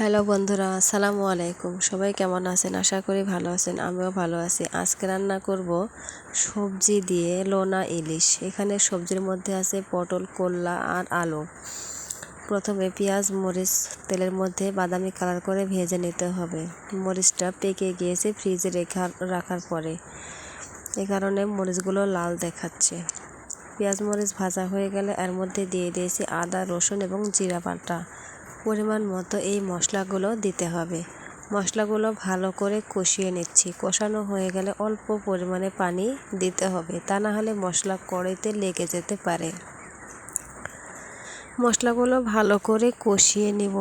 Hello বন্ধুরা, আসসালামু আলাইকুম। সবাই কেমন আছেন? আশা করি ভালো আছেন, আমিও ভালো আছি। আজকে রান্না করব সবজি দিয়ে লোনা ইলিশ। এখানে সবজির মধ্যে আছে পটল কল্লা আর আলু। প্রথমে পেঁয়াজ, মরিচ, তেলের মধ্যে বাদামি কালার করে ভেজে নিতে হবে। মরিচটা পেকে গিয়েছে ফ্রিজে রেখা, রাখার পরে। এ কারণে মরিচগুলো লাল দেখাচ্ছে। পেঁয়াজ, মরিচ ভাজা হয়ে গেলে এর মধ্যে দিয়ে দিয়েছি আদা, রসুন এবং জিরা বাটা। পরিমাণ মতো এই মশলাগুলো দিতে হবে। মশলাগুলো ভালো করে কষিয়ে নিচ্ছি। কষানো হয়ে গেলে অল্প পরিমাণে পানি দিতে হবে। তা না হলে মশলা কড়াইতে লেগে যেতে পারে। মশলাগুলো ভালো করে কষিয়ে নিব।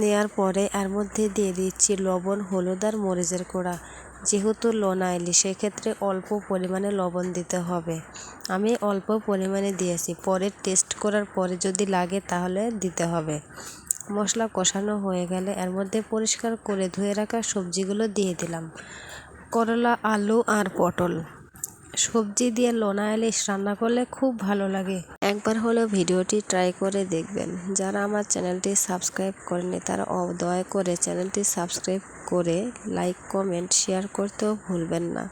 নেওয়ার পরে এর মধ্যে দিয়ে দিচ্ছি লবণ, হলুদ আর মরিচের গুঁড়া। যেহেতু লোনা এলি সেক্ষেত্রে অল্প পরিমাণে লবণ দিতে হবে। আমি অল্প পরিমাণে দিয়েছি। পরে টেস্ট করার পরে যদি লাগে তাহলে দিতে হবে। মশলা কষানো হয়ে গেলে এর মধ্যে পরিষ্কার করে ধুয়ে রাখা সবজিগুলো দিয়ে দিলাম। করলা, আলু আর পটল। সবজি দিয়ে লোনা ইলিশ রান্না করলে খুব ভালো লাগে। একবার হলেও ভিডিওটি ট্রাই করে দেখবেন। যারা আমার চ্যানেলটি সাবস্ক্রাইব করেনি তারা দয়া করে চ্যানেলটি সাবস্ক্রাইব করে লাইক, কমেন্ট, শেয়ার করতেও ভুলবেন না।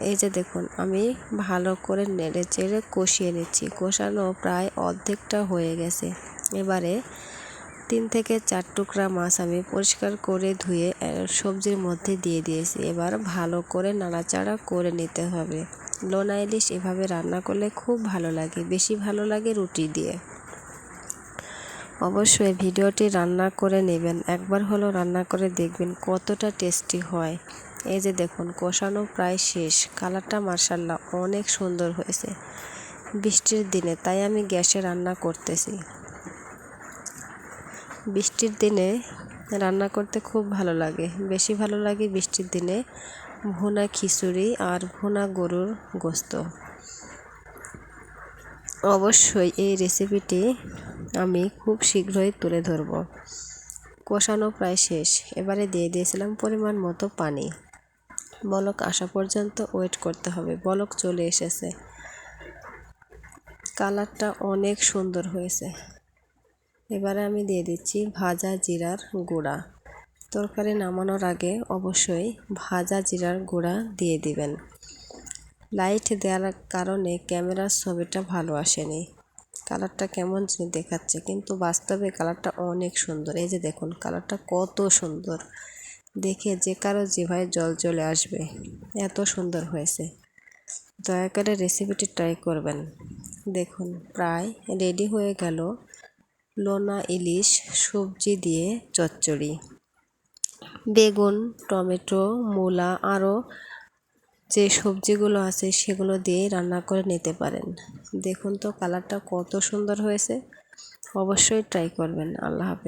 এই যে দেখুন, আমি ভালো করে নেড়ে চেড়ে কষিয়ে নিচ্ছি। কষানো প্রায় অর্ধেকটা হয়ে গেছে। এবারে তিন থেকে চার টুকরা মাছ আমি পরিষ্কার করে ধুয়ে সবজির মধ্যে দিয়ে দিয়েছি। এবার ভালো করে নাড়াচাড়া করে নিতে হবে। লোনা ইলিশ এভাবে রান্না করলে খুব ভালো লাগে, বেশি ভালো লাগে রুটি দিয়ে। অবশ্যই ভিডিওটি রান্না করে নেবেন। একবার হলো রান্না করে দেখবেন কতটা টেস্টি হয়। এই যে দেখুন, কষানো প্রায় শেষ। কালারটা মার্শাল্লাহ অনেক সুন্দর হয়েছে। বৃষ্টির দিনে, তাই আমি গ্যাসে রান্না করতেছি। বৃষ্টির দিনে রান্না করতে খুব ভালো লাগে। বেশি ভালো লাগে বৃষ্টির দিনে ভুনা খিচুড়ি আর ভুনা গরুর গোস্ত। অবশ্যই এই রেসিপিটি আমি খুব শীঘ্রই তুলে ধরব। কষানো প্রায় শেষ। এবারে দিয়ে দিয়েছিলাম পরিমাণ মতো পানি। বলক আসা পর্যন্ত ওয়েট করতে হবে। বলক চলে এসেছে। কালারটা অনেক সুন্দর হয়েছে। এবারে আমি দিয়ে দিচ্ছি ভাজা জিরার গুঁড়া। তরকারি নামানোর আগে অবশ্যই ভাজা জিরার গুঁড়া দিয়ে দিবেন। লাইট দেওয়ার কারণে ক্যামেরার ছবিটা ভালো আসেনি। কালারটা কেমন দেখাচ্ছে, কিন্তু বাস্তবে কালারটা অনেক সুন্দর। এই যে দেখুন, কালারটা কত সুন্দর। দেখে যে কারও জিভায় জল চলে আসবে, এত সুন্দর হয়েছে। দয়া করে রেসিপিটি ট্রাই করবেন। দেখুন, প্রায় রেডি হয়ে গেল লোনা ইলিশ, সবজি দিয়ে চচ্চড়ি। বেগুন, টমেটো, মূলা আরও যে সবজিগুলো আছে সেগুলো দিয়ে রান্না করে নিতে পারেন। দেখুন তো, কালারটা কত সুন্দর হয়েছে। অবশ্যই ট্রাই করবেন। আল্লাহ হাফেজ।